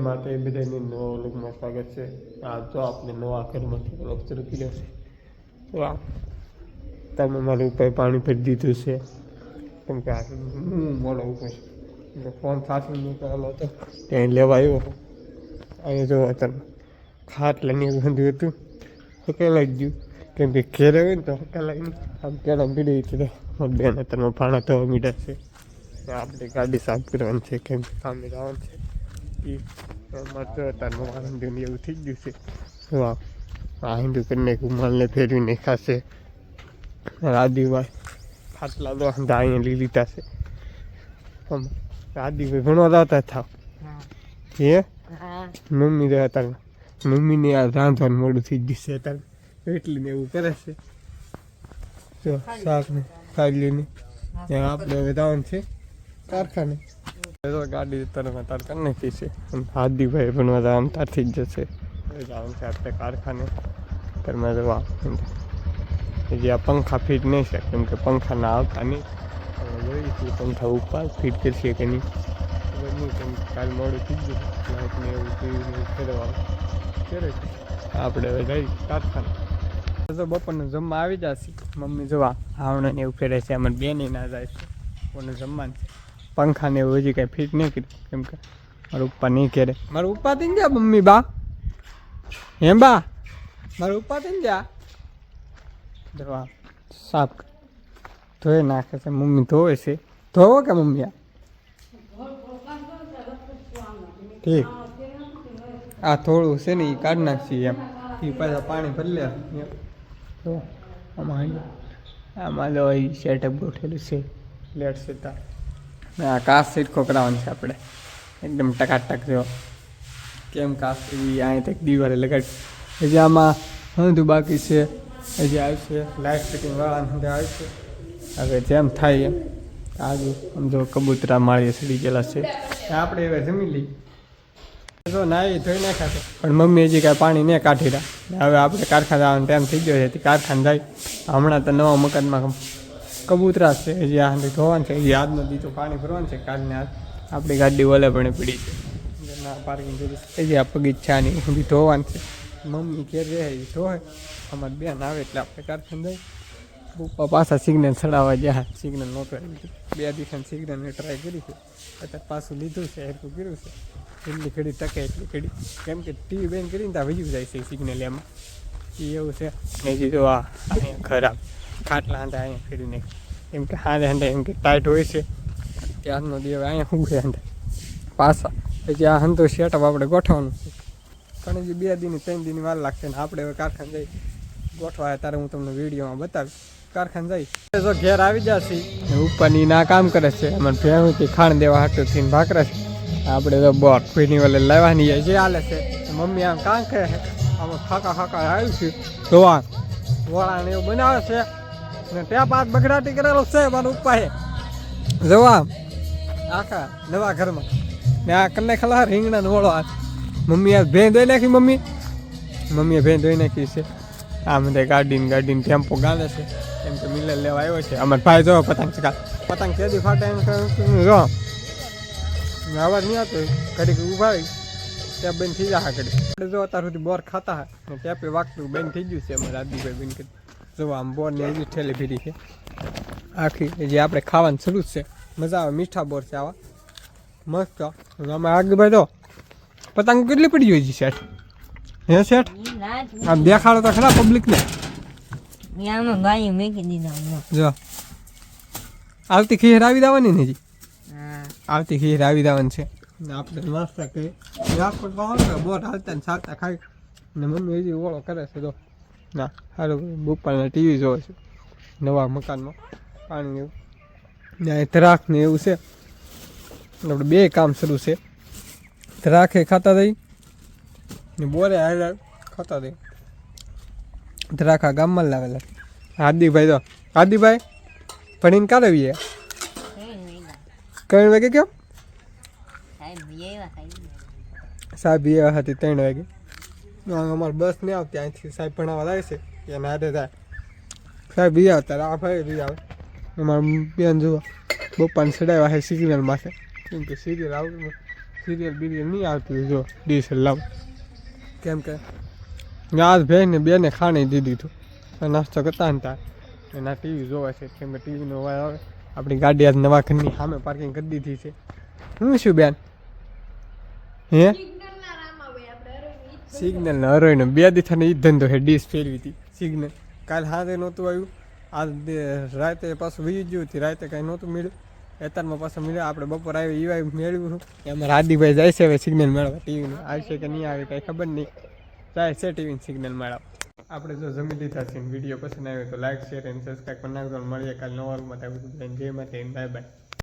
માટે બધાને નવા વ્લોગમાં સ્વાગત છે. આ જો આપણે નવા ઘરમાંથી વ્લોગ શરૂ કર્યો છે. તો આ તમે મારા ઉપર પાણી ભરી દીધું છે. કેમ કે આ હું મોડો ઉપર છું. એટલે ફોન સાચવી નીકળેલો હતો ત્યાં લેવા આવ્યો અહીંયા જો તમે. લઈને બંધું હતું. હકેલાઈ ગયું. કેમ કે ઘેરે હોય ને તો હકેલાઈ લાગી આમ કેળા પીડી તો મારી બેન અત્યારમાં પાણા થવા મીડા છે. આપણે ગાડી સાફ કરવાની છે, કેમ કે કામે જવાનું છે. એ તો તારનું વાંધો એવું થઈ ગયું છે. વાહ. આ હિન્દુ કરીને ગુમાલને ફેરવીને ખાશે. રાદીભાઈ ખાટલા તો અંદર અહીંયા લઈ લીધા છે. રાદીભાઈ ભણવા જતા થાવ. હે? મમ્મી તો હતા મમ્મીને આ રાંધવાનું મોડું થઈ ગયું છે તાર. એટલી ને એવું કરે છે. શાક ને કાઢલીને ત્યાં આપણે હવે છે. કારખાને. ગાડી તરફ તાર કરી નાખી છે. હાર્દિકભાઈ પણ બધા આમ તારથી જ જશે. જવાનું છે આપણે કારખાને. ઘરમાં જવા જે આ પંખા ફીટ નહીં છે. કેમ કે, પંખા ના આવતા નહીં. જોઈએ છીએ પંખા ઉપર ફીટ કરશે કે નહીં. ખબર નહીં, કેમ કાલ મોડું થઈ ગયું લાઇટને એવું ટીવીને ફેરવાનું કરે છે. આપણે હવે જઈ કારખાને. તો બપોરનું જમવા આવી જશે. મમ્મી જોવા આવણે ને એવું ફેરે છે, અમારે બેની ના જાય છે. જમવાનું છે. પંખાને એવું હજી કાંઈ ફિટ નહીં કર્યું. કેમ કે મારા ઉપા નહીં કરે મારું ઉપા થઈ જા મમ્મી બા. હે બા? મારું ઉપા થઈ જા. જોવા સાફ. ધોઈ નાખે છે મમ્મી ધોવે છે. ધોવો કે મમ્મી આ? ઠીક. આ થોડું છે ને એ કાઢી નાખશી એમ. એ પાછા પાણી ભરી લે. તો આમાં આમાં તો એ સેટઅપ ગોઠેલું છે. લેટ સીતા ને આ કાચ સીટ ખોકરાવાની છે આપણે. એકદમ ટકાટક જો. કેમ કાચ એવી અહીંયા એક દિવાલે લગાડી હજી આમાં હંધું બાકી છે હજી આવશે લાઇટ ફિટિંગ વાળાને હંધે આવશે હવે જેમ થાય એમ. આજુ સમજો કબૂતરા માળીએ સડી ગયેલા છે. આપણે હવે જમી લઈએ. જો નાઈ ધોઈ નાખ્યા પણ મમ્મી હજી કાંઈ પાણી નહીં કાઢી રહ્યા. હવે આપણે કારખાને આવવાનો ટાઈમ થઈ ગયો છે. કારખાને જાય. હમણાં તો નવા મકાનમાં કબૂતરા છે જે આ ધોવાનું છે જે આજનો દીધો પાણી ભરવાનું છે, કાલને આજ આપણી ગાડી ઓલે પણ પડી છે. ના પાર્કિંગ કરી જે આ બગીચાની બી ધોવાનું છે. મમ્મી ઘેર રહે, એ ધોવે. અમારી બેન આવે એટલે આપણે કારખાને જાય પપ્પા પાછા સિગ્નલ ચડાવવા ગયા સિગ્નલ નહોતો બે દિવસની સિગ્નલની ટ્રાય કરી છે. અત્યારે પાછું લીધું છે એટલું કર્યું છે. એટલી ઘડી ટકે, એટલી ઘડી. કેમ કે ટીવી બેન કરીને ત્યાં વયું જાય છે સિગ્નલ એમાં. એ એવું છે. ને જીધું આ અહીંયા ખરાબ ખાટલા હાંડા અહીંયા ફેરી એમ કે હાંડે હાંડે, એમ કે ટાઈટ હોય છે. ત્યારનો દેવ અહીંયા છે હાંડે. પાછા. પછી આ હંતો સેટઅપ આપણે ગોઠવવાનું છે. પણ હજી બે દિન, ત્રણ દિન વાર લાગશે ને આપણે હવે કારખાને જઈ ગોઠવાય. ત્યારે હું તમને વિડીયોમાં બતાવીશ. કારખાને જઈ. જો ઘેર આવી જશે ઉપરની ના કામ કરે છે. અમને ભેહુંથી ખાણ દેવા હાટું થઈને ભાકરે છે. આપણે તો બોર ફીની વલે લેવાની જે હાલે છે. મમ્મી આમ કાં કહે આમાં ખાકા ખાકા આવ્યું છે. જોવા વળા એવું બનાવે છે. ને ત્યાં પાત બગડાટી કરેલો છે મારો ઉપાય જોવા આખા નવા ઘરમાં. ને આ કને ખલા રીંગણા નોળો આ મમ્મી આ ભેં ધોઈ નાખી મમ્મી? મમ્મીએ ભેં ધોઈ નાખી છે. આ મને ગાડીને ગાડીને ટેમ્પો ગાંધે છે. એમ તો મિલર લેવા આવ્યો છે. અમારા ભાઈ જો પતંગ ચકા પતંગ કેદી ફાટે એમ જો અવાજ નહીં આવતો. ઘડીક ઊભા ત્યાં બંધ થઈ જાય ઘડી જો અત્યાર સુધી બોર ખાતા હોય ને ટેપે વાગતું બંધ થઈ ગયું છે અમારે આદિભાઈ બંધ કરી જો આમ બોરની હજી ઠેલી ભીડી છે. આખી જે આપણે ખાવાનું શરૂ છે મજા આવે મીઠા બોર છે આવા. મસ્ત. અમે આગભાઈ તો પતંગ કેટલી પડી ગઈ છે શેઠ? હે શેઠ? આમ દેખાડો તો ખરા પબ્લિકને. જો. આવતી ખીર આવી દેવાની ને હજી? આવતી ખીર આવી દેવાની છે. આપણે નાસ્તા કરી બોટ હાલતા ને ચાલતા ખાઈ. ને મમ્મી હજી ઓળો કરે છે તો ના સારું બપોરના ટીવી જોવે છે. નવા મકાનમાં. પાણી અહીં ધરાક ને એવું છે. આપણે બે કામ શરૂ છે. ધરાખે ખાતા થઈ ને બોરે હાલ ખાતા થઈ ધરાખા ગામમાં લાવેલા હાર્દિકભાઈ તો હાર્દિકભાઈ ભણીને કાલે આવીએ ત્રણ વાગે કેમ સાહેબ એ હતી ત્રણ વાગે. અમારે બસ નહીં આવતી, અહીંથી સાહેબ ભણાવવા લાગે છે એને હાથે થાય. સાહેબ બી આવતા આ ભાઈ બી આવે. અમારા બેન જુઓ બપ્પાને ચડાવ્યા છે સિગ્નલ માથે. કેમ કે સિરિયલ આવતું સિરિયલ બિરિયલ નહીં આવતી જો ડીશ લાવ. કેમ કે આજ ભાઈને બેને ખાણી દીધી હતું તો નાસ્તો કરતા તાર એના ટીવી જોવે છે, કેમ કે ટીવીનો અવાજ આવે. આપણી ગાડી આજ નવા ઘરની સામે પાર્કિંગ કરી દીધી છે. હું શું બેન? હે? સિગ્નલ ને બે દીથાને ઈ ધંધો હે ડીશ ફેરવી હતી સિગ્નલ કાલ હાથે નહોતું આવ્યું. આ રાતે પાછું વી ગયું હતી, રાતે કાંઈ નહોતું મળ્યું. એતારમાં પાછું મળ્યું, આપણે બપોર આવી એવા મેળવ્યું એમાં રાદીભાઈ જાય છે હવે સિગ્નલ મેળવવા ટીવીનું. આવશે કે નહીં આવે કાંઈ ખબર નહીં. જાય છે ટીવીનું સિગ્નલ મેળવવા આપણે જો જમી લીધા છે વીડિયો પસંદ આવ્યો તો લાઈક શેર એન્ડ સબસ્ક્રાઈબ કરી નાખજો મળીએ કાલ નવા રૂમમાં જય માતા બાય બાય